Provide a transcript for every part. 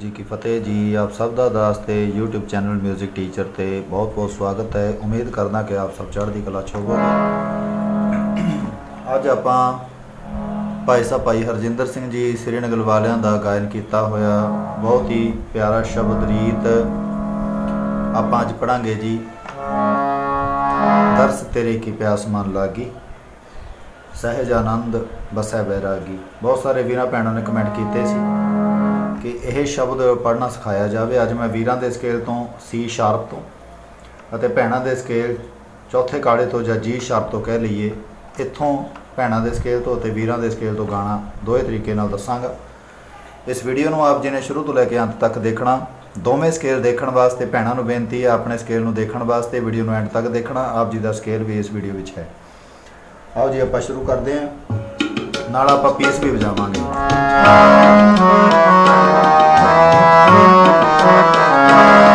ਜੀ ਕੀ ਫਤਿਹ ਜੀ, ਆਪ ਸਭ ਦਾ ਦਾਸ ਤੇ YouTube ਚੈਨਲ 뮤직 ਟੀਚਰ ਤੇ ਬਹੁਤ ਬਹੁਤ ਸਵਾਗਤ ਹੈ। ਉਮੀਦ ਕਰਦਾ ਕਿ ਆਪ ਸਭ ਚੜ੍ਹਦੀ ਕਲਾ ਚ ਹੋਵੋਗੇ। ਅੱਜ ਆਪਾਂ ਭਾਈ ਸਾਹਿਬ ਭਾਈ ਹਰਜਿੰਦਰ ਸਿੰਘ ਜੀ ਸ੍ਰੀਨਗਰ ਵਾਲਿਆਂ ਦਾ ਗਾਇਨ ਕੀਤਾ ਹੋਇਆ। ਬਹੁਤ ਹੀ ਪਿਆਰਾ ਸ਼ਬਦ ਰੀਤ ਆਪਾਂ ਅੱਜ ਪੜਾਂਗੇ ਜੀ। ਦਰਸ ਤੇਰੇ ਕੀ ਪਿਆਸ ਮਨ ਲਾਗੀ, ਸਹਿਜ ਆਨੰਦ ਬਸੈ ਬੈਰਾਗੀ। ਬਹੁਤ ਸਾਰੇ ਵੀਰਾਂ ਭੈਣਾਂ ਨੇ ਕਮੈਂਟ ਕੀਤੇ ਸੀ। ਕਿ ਇਹ ਸ਼ਬਦ ਪੜ੍ਹਨਾ ਸਿਖਾਇਆ ਜਾਵੇ। ਅੱਜ ਮੈਂ ਵੀਰਾਂ ਦੇ ਸਕੇਲ ਤੋਂ ਸੀ ਸ਼ਾਰਪ ਤੋਂ ਅਤੇ ਭੈਣਾਂ ਦੇ ਸਕੇਲ ਚੌਥੇ ਕਾੜੇ ਤੋਂ ਜਾਂ ਜੀ ਸ਼ਾਰਪ ਤੋਂ ਕਹਿ ਲਈਏ। ਇੱਥੋਂ ਭੈਣਾਂ ਦੇ ਸਕੇਲ ਤੋਂ ਅਤੇ ਵੀਰਾਂ ਦੇ ਸਕੇਲ ਤੋਂ ਗਾਣਾ ਦੋਵੇਂ ਤਰੀਕੇ ਨਾਲ ਦੱਸਾਂਗਾ। ਇਸ ਵੀਡੀਓ ਨੂੰ ਆਪ ਜੀ ਨੇ ਸ਼ੁਰੂ ਤੋਂ ਲੈ ਕੇ ਅੰਤ ਤੱਕ ਦੇਖਣਾ। ਦੋਵੇਂ ਸਕੇਲ ਦੇਖਣ ਵਾਸਤੇ ਭੈਣਾਂ ਨੂੰ ਬੇਨਤੀ ਹੈ, ਆਪਣੇ ਸਕੇਲ ਨੂੰ ਦੇਖਣ ਵਾਸਤੇ ਵੀਡੀਓ ਨੂੰ ਐਂਡ ਤੱਕ ਦੇਖਣਾ। ਆਪ ਜੀ ਦਾ ਸਕੇਲ ਵੀ ਇਸ ਵੀਡੀਓ ਵਿੱਚ ਹੈ। ਆਓ ਜੀ, ਆਪਾਂ ਸ਼ੁਰੂ ਕਰਦੇ ਹਾਂ। ਨਾਲ ਆਪਾਂ ਪੀਸ ਵੀ ਵਜਾਵਾਂਗੇ। ਦਰਸ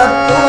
了。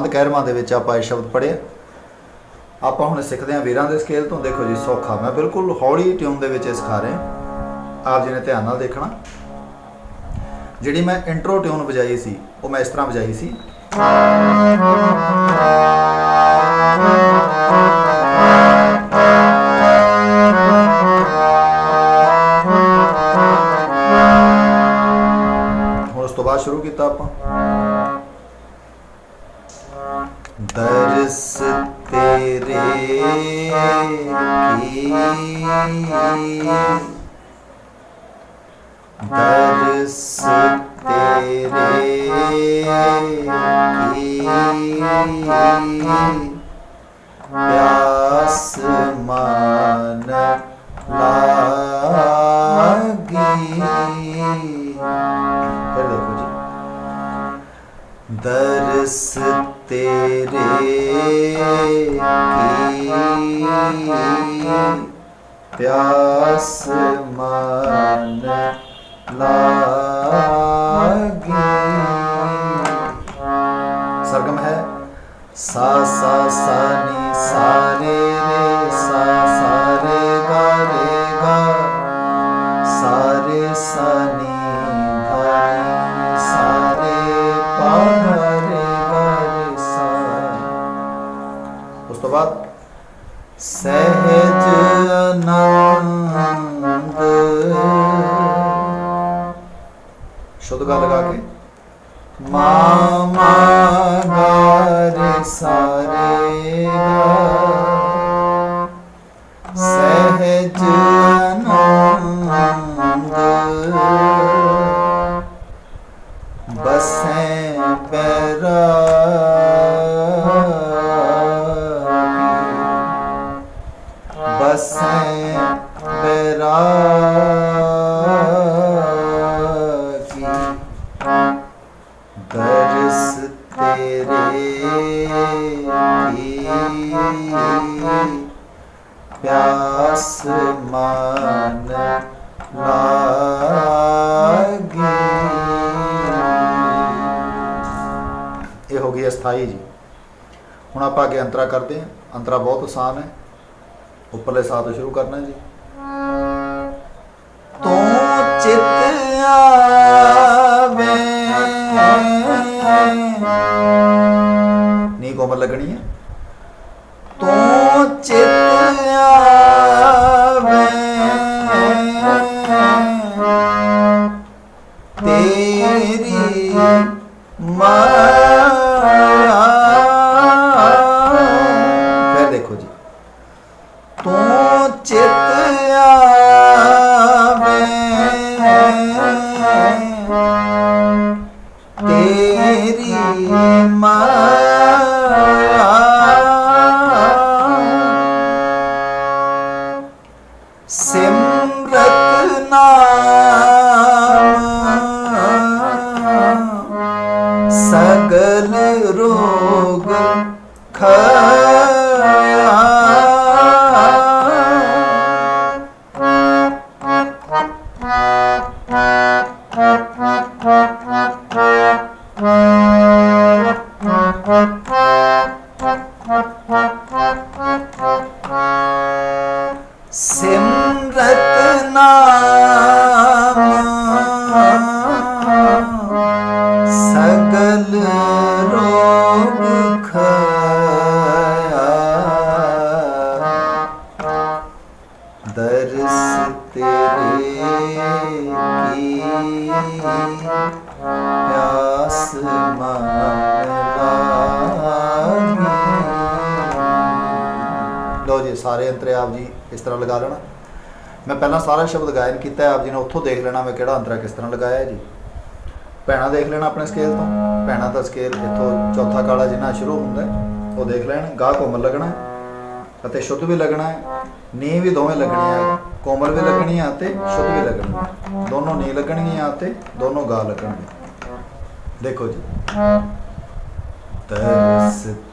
ਬੰਦ ਕਹਿਰਵਾਂ ਦੇ ਵਿੱਚ ਆਪਾਂ ਇਹ ਸ਼ਬਦ ਪੜ੍ਹਿਆ ਆਪਾਂ ਹੁਣ ਸਿੱਖਦੇ ਹਾਂ ਵੀਰਾਂ ਦੇ ਸਕੇਲ ਤੋਂ। ਦੇਖੋ ਜੀ, ਸੌਖਾ। ਮੈਂ ਬਿਲਕੁਲ ਹੌਲੀ ਟਿਊਨ ਦੇ ਵਿੱਚ ਇਹ ਸਿਖਾ ਰਿਹਾ। ਆਪ ਜੀ ਨੇ ਧਿਆਨ ਨਾਲ ਦੇਖਣਾ। ਜਿਹੜੀ ਮੈਂ ਇੰਟਰੋ ਟਿਊਨ ਵਜਾਈ ਸੀ, ਉਹ ਮੈਂ ਇਸ ਤਰ੍ਹਾਂ ਵਜਾਈ ਸੀ। ਹੁਣ ਉਸ ਤੋਂ ਬਾਅਦ ਸ਼ੁਰੂ ਕੀਤਾ ਆਪਾਂ। ਬਸ ਤੇਰੇ ਕੀ ਦਰਸ ਤੇਰੇ ਕੀ ਪਿਆਸ ਮਨ ਦਰਸ ਤੇਰੇ ਕੀ ਪਿਆਸ ਮਨ ਲਾਗੀ? ਸਰਗਮ ਹੈ। ਸਾ ਸਾ ਸਾ, ਨੀ, ਸਾ ਰੇ ਰੇ ਸਾ ਪਿਆਸ ਇਹ ਹੋ ਗਈ ਅਸਥਾਈ ਜੀ ਹੁਣ ਆਪਾਂ ਅੱਗੇ ਅੰਤਰਾ ਕਰਦੇ ਹਾਂ ਅੰਤਰਾ ਬਹੁਤ ਆਸਾਨ ਹੈ ਉੱਪਰਲੇ ਸਾਹ ਤੋਂ ਸ਼ੁਰੂ ਕਰਨਾ ਜੀ ਤੂੰ ਚਿਤ ਆਵੇ ਨੀ ਕੋਮਲ ਲੱਗਣੀ ਹੈ मेरी माँ ਸਾਰੇ ਅੰਤਰੇ ਆਪ ਜੀ ਇਸ ਤਰ੍ਹਾਂ ਲਗਾ ਲੈਣਾ। ਮੈਂ ਪਹਿਲਾਂ ਸਾਰਾ ਸ਼ਬਦ ਗਾਇਨ ਕੀਤਾ, ਆਪ ਜੀ ਨੇ ਉੱਥੋਂ ਦੇਖ ਲੈਣਾ ਮੈਂ ਕਿਹੜਾ ਅੰਤਰਾ ਕਿਸ ਤਰ੍ਹਾਂ ਲਗਾਇਆ ਜੀ। ਭੈਣਾ ਦੇਖ ਲੈਣਾ ਆਪਣੇ ਸਕੇਲ ਤੋਂ। ਭੈਣਾ ਦਾ ਸਕੇਲ ਇੱਥੋਂ ਚੌਥਾ ਕਾਲਾ ਜਿੰਨਾ ਸ਼ੁਰੂ ਹੁੰਦਾ, ਉਹ ਦੇਖ ਲੈਣ ਗਾ ਕੋਮਲ ਲੱਗਣਾ ਅਤੇ ਸ਼ੁੱਧ ਵੀ ਲੱਗਣਾ ਹੈ ਨੀ ਵੀ ਦੋਵੇਂ ਲੱਗਣੀ ਆ ਕੋਮਲ ਵੀ ਲੱਗਣੀ ਆ ਤੇ ਸ਼ੁੱਧ ਵੀ ਲੱਗਣੀ ਦੋਨੋਂ ਨੀ ਲੱਗਣਗੀਆਂ ਤੇ ਦੋਨੋਂ ਗਾਹ ਲੱਗਣਗੇ। ਦੇਖੋ ਜੀ। ਤਰਸ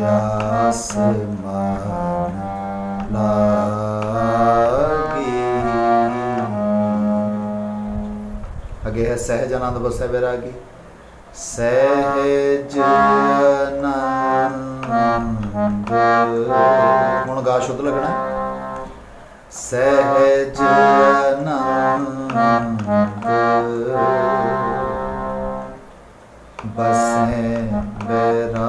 ยัสมาลากี ਅਗੇ ਹੈ ਸਹਿਜ ਆਨੰਦ ਬਸੈ ਬੈਰਾਗੀ ਸਹਿਜ ਆਨੰਦ ਹੁਣ ਗਾ ਲੱਗਣਾ ਸਹਿਜ ਬਸੈ ਬੈਰਾਗੀ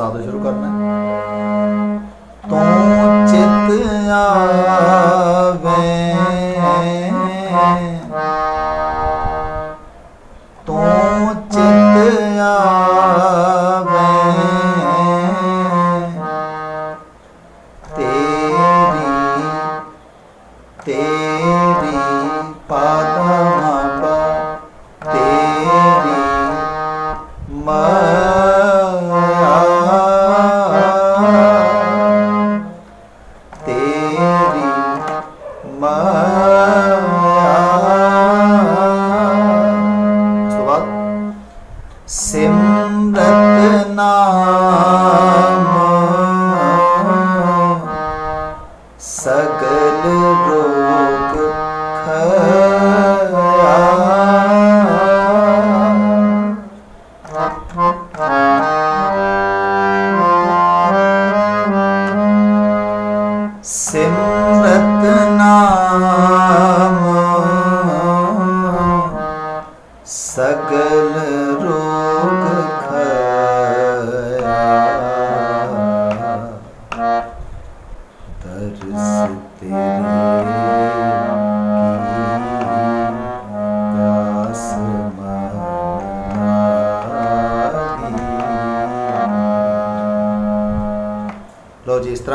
ਪਲੇ ਤੋਂ ਸ਼ੁਰੂ ਕਰਨਾ ਤੂੰ ਚਿਤ ਆਵੇ। ਤੂੰ ਚਿਤ ਆਵੇ। ਤੇਰੀ ਤੇ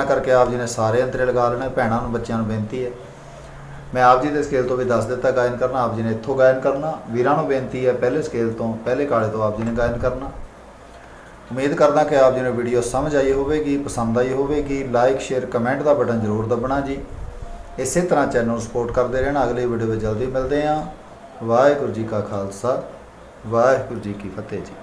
ਕਰਕੇ ਆਪ ਜੀ ਨੇ ਸਾਰੇ ਅੰਤਰੇ ਲਗਾ ਲੈਣੇ, ਭੈਣਾਂ ਨੂੰ, ਬੱਚਿਆਂ ਨੂੰ ਬੇਨਤੀ ਹੈ। ਮੈਂ ਆਪ ਜੀ ਦੇ ਸਕੇਲ ਤੋਂ ਵੀ ਦੱਸ ਦਿੱਤਾ, ਗਾਇਨ ਕਰਨਾ, ਆਪ ਜੀ ਨੇ ਇੱਥੋਂ ਗਾਇਨ ਕਰਨਾ। ਵੀਰਾਂ ਨੂੰ ਬੇਨਤੀ ਹੈ, ਪਹਿਲੇ ਸਕੇਲ ਤੋਂ, ਪਹਿਲੇ ਕਾਲੇ ਤੋਂ ਆਪ ਜੀ ਨੇ ਗਾਇਨ ਕਰਨਾ। ਉਮੀਦ ਕਰਦਾ ਕਿ ਆਪ ਜੀ ਨੂੰ ਵੀਡੀਓ ਸਮਝ ਆਈ ਹੋਵੇਗੀ, ਪਸੰਦ ਆਈ ਹੋਵੇਗੀ। ਲਾਈਕ ਸ਼ੇਅਰ ਕਮੈਂਟ ਦਾ ਬਟਨ ਜ਼ਰੂਰ ਦਬਣਾ ਜੀ। ਇਸੇ ਤਰ੍ਹਾਂ ਚੈਨਲ ਨੂੰ ਸਪੋਰਟ ਕਰਦੇ ਰਹਿਣਾ। ਅਗਲੀ ਵੀਡੀਓ ਵਿੱਚ ਜਲਦੀ ਮਿਲਦੇ ਹਾਂ। ਵਾਹਿਗੁਰੂ ਜੀ ਕਾ ਖਾਲਸਾ, ਵਾਹਿਗੁਰੂ ਜੀ ਕੀ ਫਤਿਹ ਜੀ।